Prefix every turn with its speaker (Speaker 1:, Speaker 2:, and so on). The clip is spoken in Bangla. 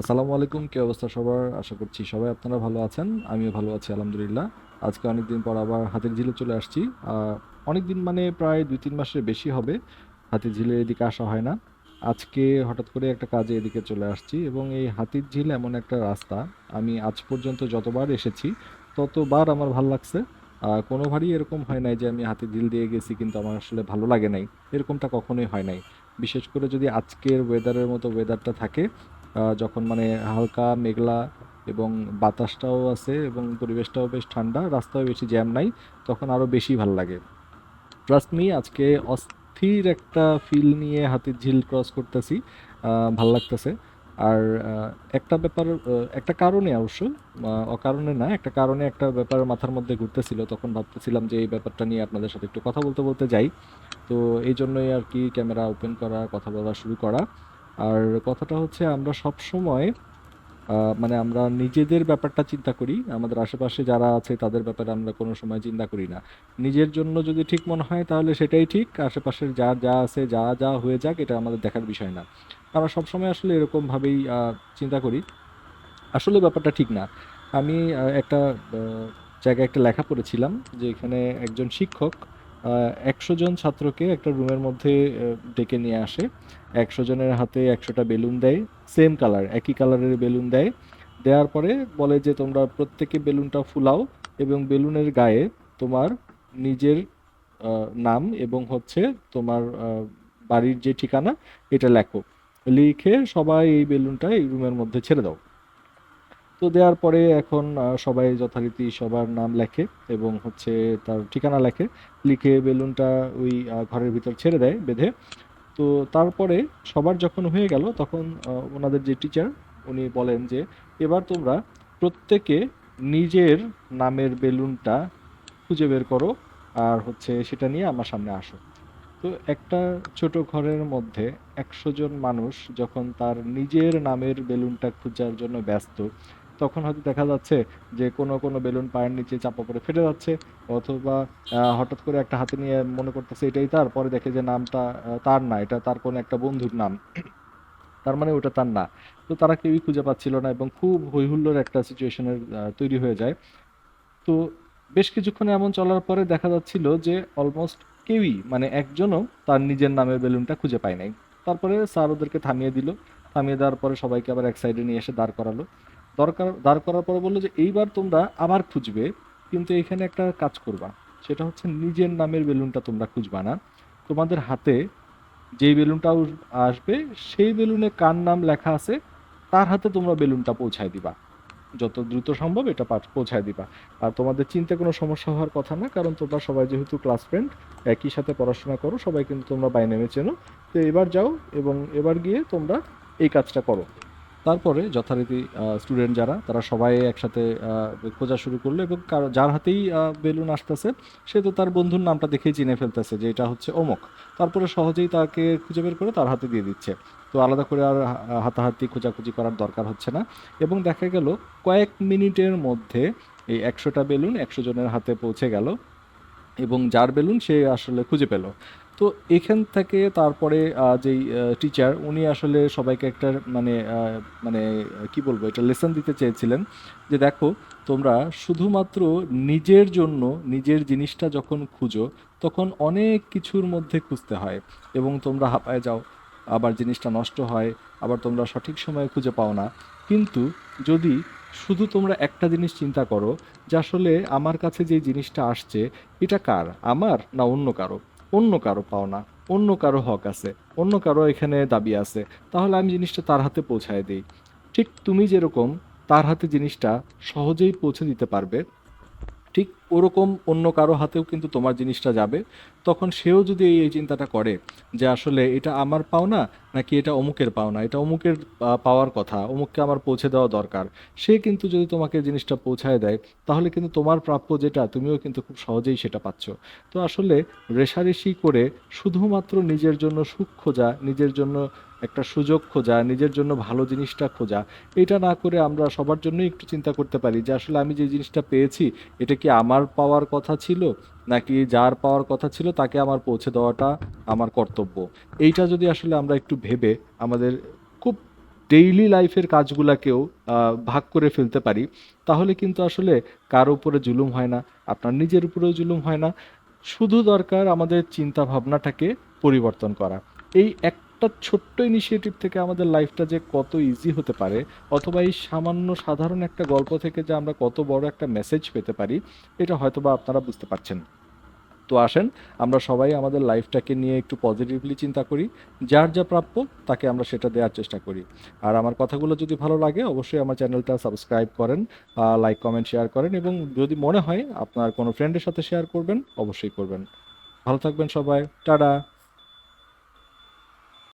Speaker 1: আসসালামু আলাইকুম, কি অবস্থা সবার? আশা করছি সবাই আপনারা ভালো আছেন, আমিও ভালো আছি, আলহামদুলিল্লাহ। আজকে অনেকদিন পর আবার হাতির ঝিলে চলে আসছি। অনেকদিন মানে প্রায় দুই তিন মাসের বেশি হবে হাতির ঝিলের এদিকে আসা হয় না। আজকে হঠাৎ করে একটা কাজে এদিকে চলে আসছি এবং এই হাতির ঝিল এমন একটা রাস্তা। আমি আজ পর্যন্ত যতবার এসেছি, ততবার আমার ভালো লাগছে। কোনোবারই এরকম হয় নাই যে আমি হাতির ঝিল দিয়ে গেছি কিন্তু আমার আসলে ভালো লাগে নাই। এরকমটা কখনোই হয় নাই। বিশেষ করে যদি আজকের ওয়েদারের মতো ওয়েদারটা থাকে যখন মানে হালকা মেঘলা এবং বাতাসটাও আছে এবং পরিবেশটাও বেশ ঠান্ডা রাস্তাও বেশি জ্যাম নাই, তখন আরও বেশি ভালো লাগে। ট্রাস্ট মি আজকে অস্থির একটা ফিল নিয়ে হাতির ঝিল ক্রস করতেছি ভালো লাগতেছে। আর একটা ব্যাপার একটা কারণে অবশ্য অকারণে না, একটা কারণে একটা ব্যাপার মাথার মধ্যে ঘুরতেছিল, তখন ভাবতেছিলাম যে এই ব্যাপারটা নিয়ে আপনাদের সাথে একটু কথা বলতে বলতে যাই। তো এই জন্যই আর কি ক্যামেরা ওপেন করা, কথা বলা শুরু করা। আর কথাটা হচ্ছে আমরা সব সময় মানে আমরা নিজেদের ব্যাপারটা চিন্তা করি, আমাদের আশেপাশে যারা আছে তাদের ব্যাপারে আমরা কোনো সময় চিন্তা করি না। নিজের জন্য যদি ঠিক মনে হয় তাহলে সেটাই ঠিক, আশেপাশের যা যা আছে, যা যা হয়ে যাক এটা আমাদের দেখার বিষয় না। আমরা সবসময় আসলে এরকমভাবেই চিন্তা করি। আসলে ব্যাপারটা ঠিক না। আমি একটা জায়গায় একটা লেখা পড়েছিলাম যে এখানে একজন শিক্ষক একশো জন ছাত্রকে একটা রুমের মধ্যে ডেকে নিয়ে আসে। একশো জনের হাতে একশোটা বেলুন দেয়। সেম কালার, একই কালারের বেলুন দেয়। দেওয়ার পরে বলে যে, তোমরা প্রত্যেকে বেলুনটা ফুলাও এবং বেলুনের গায়ে তোমার নিজের নাম এবং হচ্ছে তোমার বাড়ির যে ঠিকানা এটা লেখো। লিখে সবাই এই বেলুনটা এই রুমের মধ্যে ছেড়ে দাও। তো দেওয়ার পরে এখন সবাই যথারীতি সবার নাম লেখে এবং হচ্ছে তার ঠিকানা লেখে। লিখে বেলুনটা ওই ঘরের ভিতর ছেড়ে দেয় বেঁধে। তো তারপরে সবার যখন হয়ে গেল, তখন ওনাদের যে টিচার উনি বলেন যে, এবার তোমরা প্রত্যেকে নিজের নামের বেলুনটা খুঁজে বের করো আর হচ্ছে সেটা নিয়ে আমার সামনে আসো। তো একটা ছোট ঘরের মধ্যে একশো জন মানুষ যখন তার নিজের নামের বেলুনটা খোঁজার জন্য ব্যস্ত তখন হয়তো দেখা যাচ্ছে যে কোনো কোনো বেলুন পায়ের নিচে চাপা পড়ে ফেটে যাচ্ছে, অথবা হঠাৎ করে একটা হাতে নিয়ে মনে করতেছে এটাই তার, পরে দেখে যে নামটা তার না, এটা তার কোনো একটা বন্ধুর নাম। তার মানে ওটা তার না। তো তারা কেউই খুঁজে পাচ্ছিল না এবং খুব হইহুল্লোড় একটা সিচুয়েশনের তৈরি হয়ে যায়। তো বেশ কিছুক্ষণ এমন চলার পরে দেখা যাচ্ছিল যে অলমোস্ট কেউই মানে একজনও তার নিজের নামের বেলুনটা খুঁজে পায় নাই। তারপরে স্যার ওদেরকে থামিয়ে দিল। থামিয়ে দেওয়ার পরে সবাইকে আবার এক সাইডে নিয়ে এসে দাঁড় করালো। দরকার, দাঁড় করার পরে বলল যে, এইবার তোমরা আবার খুঁজবে, কিন্তু এখানে একটা কাজ করবা। সেটা হচ্ছে নিজের নামের বেলুনটা তোমরা খুঁজবা না। তোমাদের হাতে যেই বেলুনটা আসবে, সেই বেলুনে কার নাম লেখা আছে, তার হাতে তোমরা বেলুনটা পৌঁছায় দিবা। যত দ্রুত সম্ভব এটা পৌঁছায় দিবা। আর তোমাদের চিনতে কোনো সমস্যা হওয়ার কথা না, কারণ তোমরা সবাই যেহেতু ক্লাস ফ্রেন্ড একই সাথে পড়াশোনা করো, সবাই কিন্তু তোমরা বাই নেমে চেনো। তো এবার যাও এবং এবার গিয়ে তোমরা এই কাজটা করো। তারপরে যথারীতি স্টুডেন্ট যারা, তারা সবাই একসাথে খোঁজা শুরু করল এবং যার হাতেই বেলুন আসতেছে, সে তো তার বন্ধুর নামটা দেখেই চিনে ফেলতেছে যে এটা হচ্ছে অমুক। তারপরে সহজেই তাকে খুঁজে বের করে তার হাতে দিয়ে দিচ্ছে। তো আলাদা করে আর হাতাহাতি, খোঁজাখুঁজি করার দরকার হচ্ছে না। এবং দেখা গেল, কয়েক মিনিটের মধ্যে এই একশোটা বেলুন একশো জনের হাতে পৌঁছে গেল এবং যার বেলুন সে আসলে খুঁজে পেল। তো এখান থেকে তারপরে যেই টিচার উনি আসলে সবাইকে একটা মানে মানে কি বলব এটা লেসন দিতে চেয়েছিলেন যে দেখো, তোমরা শুধুমাত্র নিজের জন্য নিজের জিনিসটা যখন খুঁজো, তখন অনেক কিছুর মধ্যে খুঁজতে হয় এবং তোমরা হাঁপায় যাও, আবার জিনিসটা নষ্ট হয়, আবার তোমরা সঠিক সময়ে খুঁজে পাও না। কিন্তু যদি শুধু তোমরা একটা জিনিস চিন্তা করো যে আসলে আমার কাছে যে জিনিসটা আসছে, এটা কার, আমার না অন্য কারও? অন্য কারও পাওনা, অন্য কারও হক আছে, অন্য কারও এখানে দাবি আছে, তাহলে আমি জিনিসটা তার হাতে পৌঁছায় দিই। ঠিক তুমি যেরকম তার হাতে জিনিসটা সহজেই পৌঁছে দিতে পারবে, ঠিক ওরকম অন্য কারও হাতেও কিন্তু তোমার জিনিসটা যাবে। তখন সেও যদি এই চিন্তাটা করে যে আসলে এটা আমার পাওনা নাকি এটা অমুকের পাওনা? এটা অমুকের পাওয়ার কথা, অমুককে আমার পৌঁছে দেওয়া দরকার। সে কিন্তু যদি তোমাকে জিনিসটা পৌঁছায় দেয়, তাহলে কিন্তু তোমার প্রাপ্য যেটা, তুমিও কিন্তু খুব সহজেই সেটা পাচ্ছ। তো আসলে রেষারেষি করে শুধুমাত্র নিজের জন্য সুখ খোঁজা, নিজের জন্য একটা সুযোগ খোঁজা, নিজের জন্য ভালো জিনিসটা খোঁজা, এটা না করে আমরা সবার জন্যই একটু চিন্তা করতে পারি যে আসলে আমি যে জিনিসটা পেয়েছি, এটা কি আমার পাওয়ার কথা ছিল? নাকি যার পাওয়ার কথা ছিল তাকে আমার পৌঁছে দেওয়াটা আমার কর্তব্য। এইটা যদি আসলে আমরা একটু ভেবে আমাদের খুব ডেইলি লাইফের কাজগুলাকেও ভাগ করে ফেলতে পারি, তাহলে কিন্তু আসলে কারও উপরে জুলুম হয় না, আপনার নিজের উপরেও জুলুম হয় না। শুধু দরকার আমাদের চিন্তা ভাবনাটাকে পরিবর্তন করা। এই একটা ছোট্ট ইনিশিয়েটিভ থেকে আমাদের লাইফটা যে কত ইজি হতে পারে, অথবা এই সামান্য সাধারণ একটা গল্প থেকে যে আমরা কত বড় একটা মেসেজ পেতে পারি, এটা হয়তোবা আপনারা বুঝতে পারছেন। তো আসেন, আমরা সবাই আমাদের লাইফটাকে নিয়ে একটু পজিটিভলি চিন্তা করি, যার যা প্রাপ্য তাকে আমরা সেটা দেওয়ার চেষ্টা করি। আর আমার কথাগুলো যদি ভালো লাগে, অবশ্যই আমার চ্যানেলটা সাবস্ক্রাইব করেন লাইক কমেন্ট শেয়ার করেন, এবং যদি মনে হয় আপনার কোনো ফ্রেন্ডের সাথে শেয়ার করবেন, অবশ্যই করবেন। ভালো থাকবেন সবাই, টাটা!